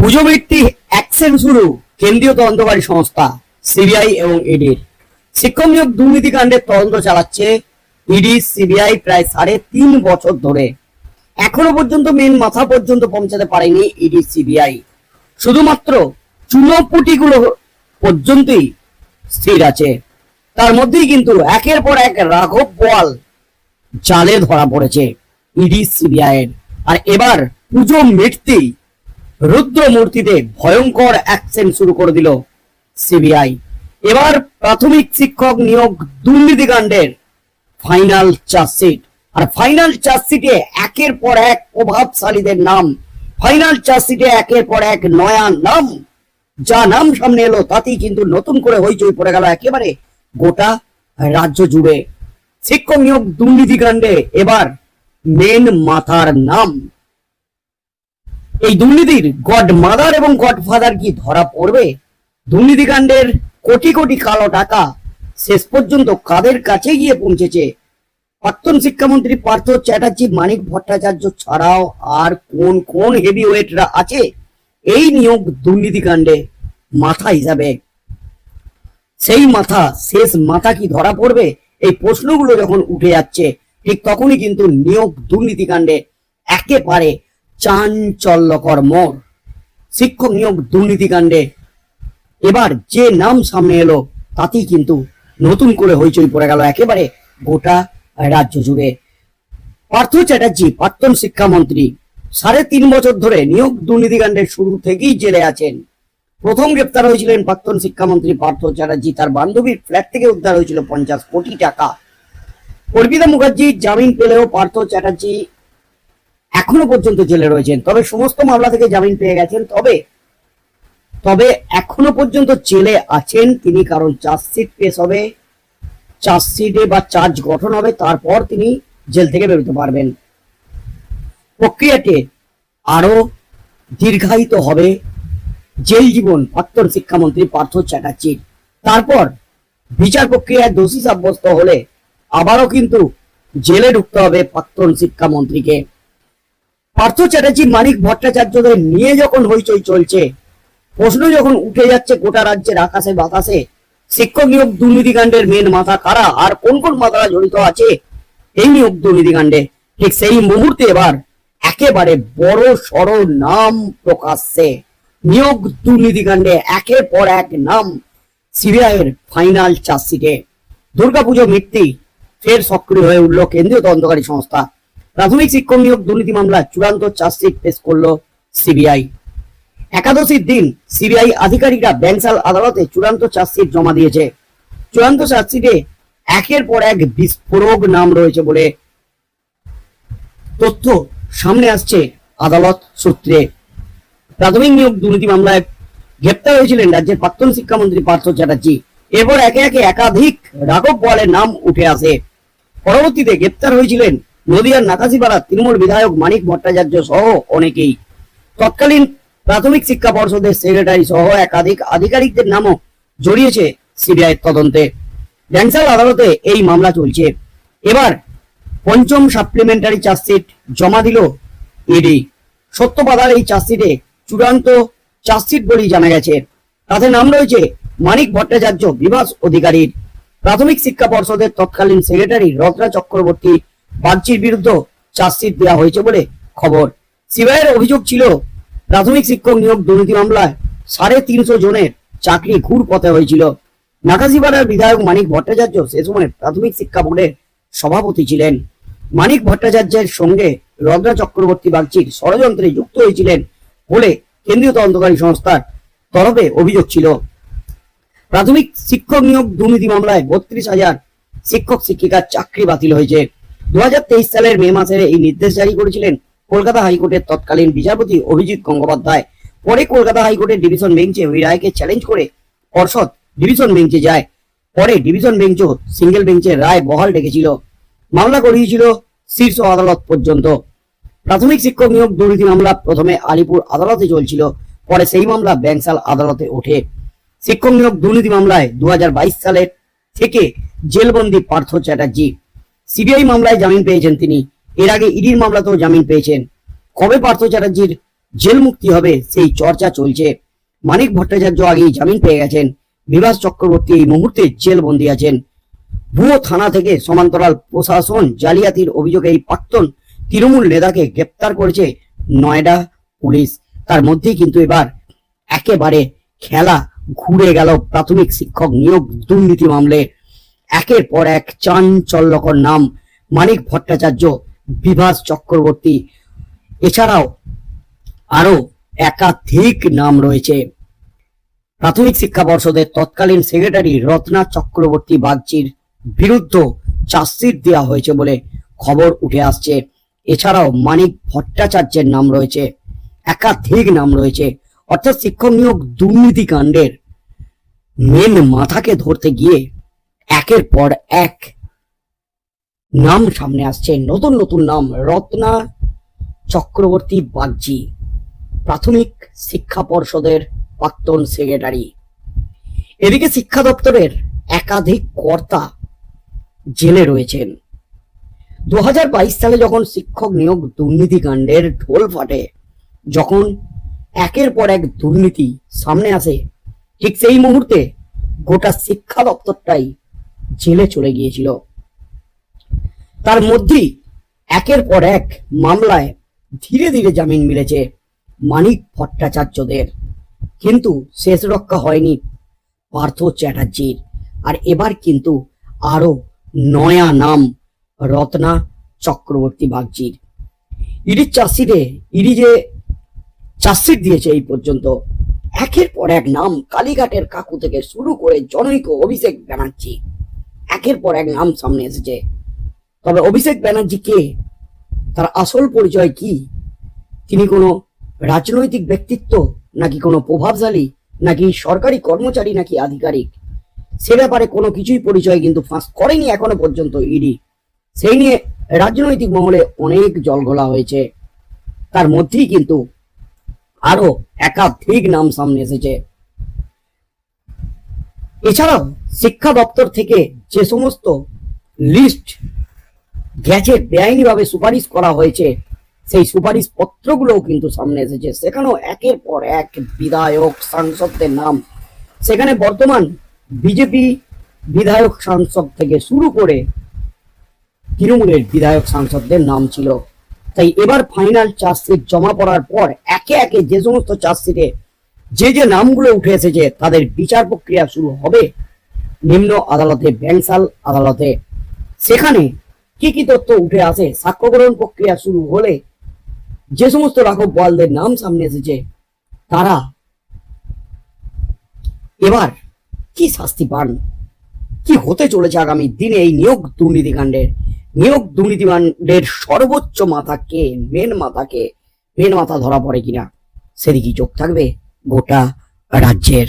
পুজো ভিত্তিক অ্যাকশন শুরু কেন্দ্রীয় তদন্তকারী সংস্থা, সিবিআই এবং ইডির শিক্ষক নিয়োগ দুর্নীতিকাণ্ডের তদন্ত চালাচ্ছে ইডি, সিবিআই প্রায় সাড়ে তিন বছর ধরে। এখনও পর্যন্ত মেন মাথা পর্যন্ত পৌঁছাতে পারেনি ইডি, সিবিআই। শুধুমাত্র চুনোপুটিগুলো পর্যন্তই স্থির আছে। তার মধ্যেই কিন্তু একের পর এক রাঘব বোয়াল জালে ধরা পড়েছে ইডি, সিবিআই এর। আর এবার পুজো মিটতেই রুদ্র মূর্তিতে ভয়ঙ্কর অ্যাকশন শুরু করে দিল সিবিআই এবার প্রাথমিক শিক্ষক নিয়োগ দুর্নীতিকাণ্ডের ফাইনাল চার্জশিট আর ফাইনাল চার্জশিটে একের পর এক প্রভাবশালীদের নাম। ফাইনাল চার্জশিটে একের পর এক নয়া নাম। যা নাম সামনে এলো, তাতেই কিন্তু নতুন করে হইচই পড়ে গেল একেবারে গোটা রাজ্য জুড়ে। শিক্ষক নিয়োগ দুর্নীতিকাণ্ডে, এবার মেন মাথার নাম। এই দুর্নীতির গড মাদার এবং গড ফাদার কি ধরা পড়বে? দুর্নীতিকাণ্ডের কোটি কোটি কালো টাকা শেষ পর্যন্ত কাদের কাছে গিয়ে পৌঁছেছে? প্রাক্তন শিক্ষামন্ত্রী পার্থ চ্যাটার্জি, মানিক ভট্টাচার্য ছাড়াও আর কোন কোন হেভি ওয়েটরা আছে? এই নিয়োগ দুর্নীতিকাণ্ডে মাথা হিসাবে। সেই মাথা, শেষ মাথা কি ধরা পড়বে? এই প্রশ্নগুলো যখন উঠে যাচ্ছে, ঠিক তখনই কিন্তু নিয়োগ দুর্নীতিকাণ্ডে একেবারে চাঞ্চল্যকর মোড়। শিক্ষক নিয়োগ দুর্নীতিকাণ্ডে এবার যে নাম সামনে এলো, তাতেই কিন্তু নতুন করে হইচই পড়ে গেল একেবারে গোটা রাজ্য জুড়ে। পার্থ চ্যাটার্জি, প্রাক্তন শিক্ষামন্ত্রী, সাড়ে তিন বছর ধরে নিয়োগ দুর্নীতিকাণ্ডের শুরু থেকেই জেলে আছেন। প্রথম গ্রেপ্তার হয়েছিলেন প্রাক্তন শিক্ষামন্ত্রী পার্থ চ্যাটার্জি। তার বান্ধবীর ফ্ল্যাট থেকে উদ্ধার হয়েছিল পঞ্চাশ কোটি টাকা। অর্পিতা মুখার্জি, জামিন পেলেও পার্থ চ্যাটার্জি এখনও পর্যন্ত জেলে রয়েছেন। তবে সমস্ত মামলা থেকে জামিন পেয়ে গেছেন। তবে তবে এখনও পর্যন্ত জেলে আছেন তিনি, কারণ চার্জশিট পেশ হবে, চার্জশিটে বা চার্জ গঠন হবে, তারপর তিনি জেল থেকে বেরোতে পারবেন। প্রক্রিয়াটি আরও দীর্ঘায়িত হবে। জেল জীবন প্রাক্তন শিক্ষামন্ত্রী পার্থ চ্যাটার্জির তারপর বিচার প্রক্রিয়ায় দোষী সাব্যস্ত হলে আবারও কিন্তু জেলে ঢুকতে হবে প্রাক্তন শিক্ষামন্ত্রীকে। পার্থ চ্যাটার্জি, মানিক ভট্টাচার্যদের নিয়ে যখন হইচই চলছে, প্রশ্ন যখন উঠে যাচ্ছে গোটা রাজ্যের আকাশে বাতাসে, শিক্ষক নিয়োগ দুর্নীতিকাণ্ডের মেন মাথা কারা, আর কোন কোন মাথারা জড়িত আছে এই নিয়োগ দুর্নীতিকাণ্ডে? ঠিক সেই মুহূর্তে এবার একেবারে বড় সড় নাম প্রকাশ্যে নিয়োগ দুর্নীতিকাণ্ডে একের পর এক নাম সিবিআই এর ফাইনাল চার্জশিটে। দুর্গাপুজো মিটতেই ফের সক্রিয় হয়ে উঠল কেন্দ্রীয় তদন্তকারী সংস্থা। প্রাথমিক শিক্ষক নিয়োগ দুর্নীতি মামলা চূড়ান্ত চার্জশিট পেশ করল সিবিআই। একাদশীর দিন সিবিআই আধিকারিকরা ব্যাংসাল আদালতে চূড়ান্ত চার্জশিট জমা দিয়েছে। চূড়ান্ত চার্জশিটে একের পর এক বিস্ফোরক নাম রয়েছে বলে তথ্য সামনে আসছে আদালত সূত্রে। প্রাথমিক নিয়োগ দুর্নীতি মামলায় গ্রেপ্তার হয়েছিলেন রাজ্যের প্রাক্তন শিক্ষামন্ত্রী পার্থ চ্যাটার্জি। এরপর একে একে একাধিক রাঘব বোয়ালের নাম উঠে আসে। পরবর্তীতে গ্রেপ্তার হয়েছিলেন নদিয়ার নাকাশিপাড়া তৃণমূল বিধায়ক মানিক ভট্টাচার্য সহ অনেকেই। তৎকালীন প্রাথমিক শিক্ষা পর্ষদের সেক্রেটারি সহ একাধিক আধিকারিকদের নামও জড়িয়েছে সিবিআই তদন্তে। ব্যাংসাল আদালতে এই মামলা চলছে। এবার পঞ্চম সাপ্লিমেন্টারি চার্জশিট জমা দিল ইডি সত্যপাদার এই চার্জশিটে চূড়ান্ত চার্জশিট বলেই জানা গেছে। তাতে নাম রয়েছে মানিক ভট্টাচার্য বিভাস অধিকারীর। প্রাথমিক শিক্ষা পর্ষদের তৎকালীন সেক্রেটারি রত্না চক্রবর্তী বাগচির বিরুদ্ধে চার্জশিট দেওয়া হয়েছে বলে খবর। সিবিআইয়ের অভিযোগ ছিল, প্রাথমিক শিক্ষক নিয়োগ দুর্নীতি মামলায় সাড়ে তিনশো জনের চাকরি ঘুর পথে হয়েছিল। নাকাশিপাড়ার বিধায়ক মানিক ভট্টাচার্য সে সময় প্রাথমিক শিক্ষা বোর্ডের সভাপতি ছিলেন। মানিক ভট্টাচার্যের সঙ্গে রদ্রা চক্রবর্তী বাগচির ষড়যন্ত্রে যুক্ত হয়েছিলেন বলে কেন্দ্রীয় তদন্তকারী সংস্থার তরফে অভিযোগ ছিল। প্রাথমিক শিক্ষক নিয়োগ দুর্নীতি মামলায় বত্রিশ হাজার শিক্ষক শিক্ষিকার চাকরি বাতিল হয়েছে। দু হাজার তেইশ সালের মে মাসের এই নির্দেশ জারি করেছিলেন কলকাতা হাইকোর্টের তৎকালীন বিচারপতি অভিজিৎ গঙ্গোপাধ্যায়। পরে কলকাতা হাইকোর্টের ডিভিশন বেঞ্চে ওই রায়কে চ্যালেঞ্জ করে পর্ষদ ডিভিশন বেঞ্চে যায়। পরে ডিভিশন বেঞ্চও সিঙ্গেল বেঞ্চের রায় বহাল ডেকেছিল। মামলা করিয়েছিল শীর্ষ আদালত পর্যন্ত। প্রাথমিক শিক্ষক নিয়োগ দুর্নীতি মামলা প্রথমে আলিপুর আদালতে চলছিল, পরে সেই মামলা ব্যাংসাল আদালতে ওঠে। শিক্ষক নিয়োগ দুর্নীতি মামলায় দু হাজার বাইশ সালের থেকে জেলবন্দি পার্থ চ্যাটার্জি সিবিআই মামলায় জামিন পেয়েছেন তিনি। এর আগে ইডির মামলাতেও জামিন পেয়েছেন। কবে পার্থ চ্যাটার্জির জেল মুক্তি হবে সেই চর্চা চলছে। মানিক ভট্টাচার্য আগেই জামিন পেয়ে গেছেন। বিভাস চক্রবর্তী এই মুহূর্তে জেল বন্দী আছেন। ভুয়ো থানা থেকে সমান্তরাল প্রশাসন জালিয়াতির অভিযোগে এই প্রাক্তন তৃণমূল নেতাকে গ্রেপ্তার করেছে নয়ডা পুলিশ। তার মধ্যেই কিন্তু এবার একেবারে খেলা ঘুরে গেল প্রাথমিক শিক্ষক নিয়োগ দুর্নীতি মামলে। একের পর এক চাঞ্চল্যকর নাম মানিক ভট্টাচার্য, বিভাস চক্রবর্তী। এছাড়াও আরও একাধিক নাম রয়েছে। প্রাথমিক শিক্ষা পর্ষদের তৎকালীন সেক্রেটারি রত্না চক্রবর্তী বাগচির বিরুদ্ধ চার্জশিট দেওয়া হয়েছে বলে খবর উঠে আসছে। এছাড়াও মানিক ভট্টাচার্যের নাম রয়েছে, একাধিক নাম রয়েছে। অর্থাৎ শিক্ষক নিয়োগ দুর্নীতি কাণ্ডের মেন মাথাকে ধরতে গিয়ে একের পর এক নাম সামনে আসছে। নতুন নতুন নাম রত্না চক্রবর্তী বাগজি প্রাথমিক শিক্ষা পর্ষদের প্রাক্তন সেক্রেটারি এদিকে শিক্ষা দপ্তরের একাধিক কর্তা জেলে রয়েছেন। দু হাজার বাইশ সালে যখন শিক্ষক নিয়োগ দুর্নীতি কাণ্ডের ঢোল ফাটে, যখন একের পর এক দুর্নীতি সামনে আসে, ঠিক সেই মুহূর্তে গোটা শিক্ষা দপ্তরটাই জেলে চলে গিয়েছিল। তার মধ্যেই একের পর এক মামলায় ধীরে ধীরে জামিন মিলেছে মানিক ভট্টাচার্যদের। কিন্তু শেষ রক্ষা হয়নি পার্থ চ্যাটার্জির। আর এবার কিন্তু আরও নয়া নাম রত্না চক্রবর্তী বাগজির ইডির চাষিরে ইডি যে চাষির দিয়েছে এই পর্যন্ত, একের পর এক নাম কালীঘাটের কাকু থেকে শুরু করে জনৈক অভিষেক ব্যানার্জি। একের পর এক নাম সামনে এসেছে। তবে অভিষেক ব্যানার্জি কে? তার আসল পরিচয় কি? তিনি কোনো রাজনৈতিক ব্যক্তিত্ব, নাকি কোনো প্রভাবশালী, নাকি সরকারি কর্মচারী, নাকি আধিকারিক? সে ব্যাপারে কোনো কিছুই পরিচয় কিন্তু ফাঁস করেনি এখনও পর্যন্ত ইডি। সেই নিয়ে রাজনৈতিক মহলে অনেক জলঘোলা হয়েছে। তার মধ্যেই কিন্তু আরও একাধিক নাম সামনে এসেছে। এছাড়াও শিক্ষা দপ্তর থেকে যে সমস্ত লিস্ট গেছে বেআইনিভাবে সুপারিশ করা হয়েছে, সেই সুপারিশ পত্রগুলোও কিন্তু সামনে এসেছে। সেখানেও একের পর এক বিধায়ক সাংসদদের নাম। সেখানে বর্তমান বিজেপি বিধায়ক সাংসদ থেকে শুরু করে তৃণমূলের বিধায়ক সাংসদদের নাম ছিল। তাই এবার ফাইনাল চার্জশিট জমা পড়ার পর একে একে যে সমস্ত চার্জশিটে যে যে নামগুলো উঠে এসেছে, তাদের বিচার প্রক্রিয়া শুরু হবে নিম্ন আদালতে, ব্যাংসাল আদালতে। সেখানে কি কি তথ্য উঠে আসে সাক্ষ্য গ্রহণ প্রক্রিয়া শুরু হলে যে সমস্ত রাঘব বোয়ালদের নাম সামনে এসেছে, তারা এবার কি শাস্তি পান? কি হতে চলেছে আগামী দিনে এই নিয়োগ দুর্নীতিকাণ্ডের নিয়োগ দুর্নীতিকাণ্ডের সর্বোচ্চ মাথাকে মেন মাথাকে মেন মাথা ধরা পড়ে কিনা? সেদিকে চোখ থাকবে। গোটা রাজ্যের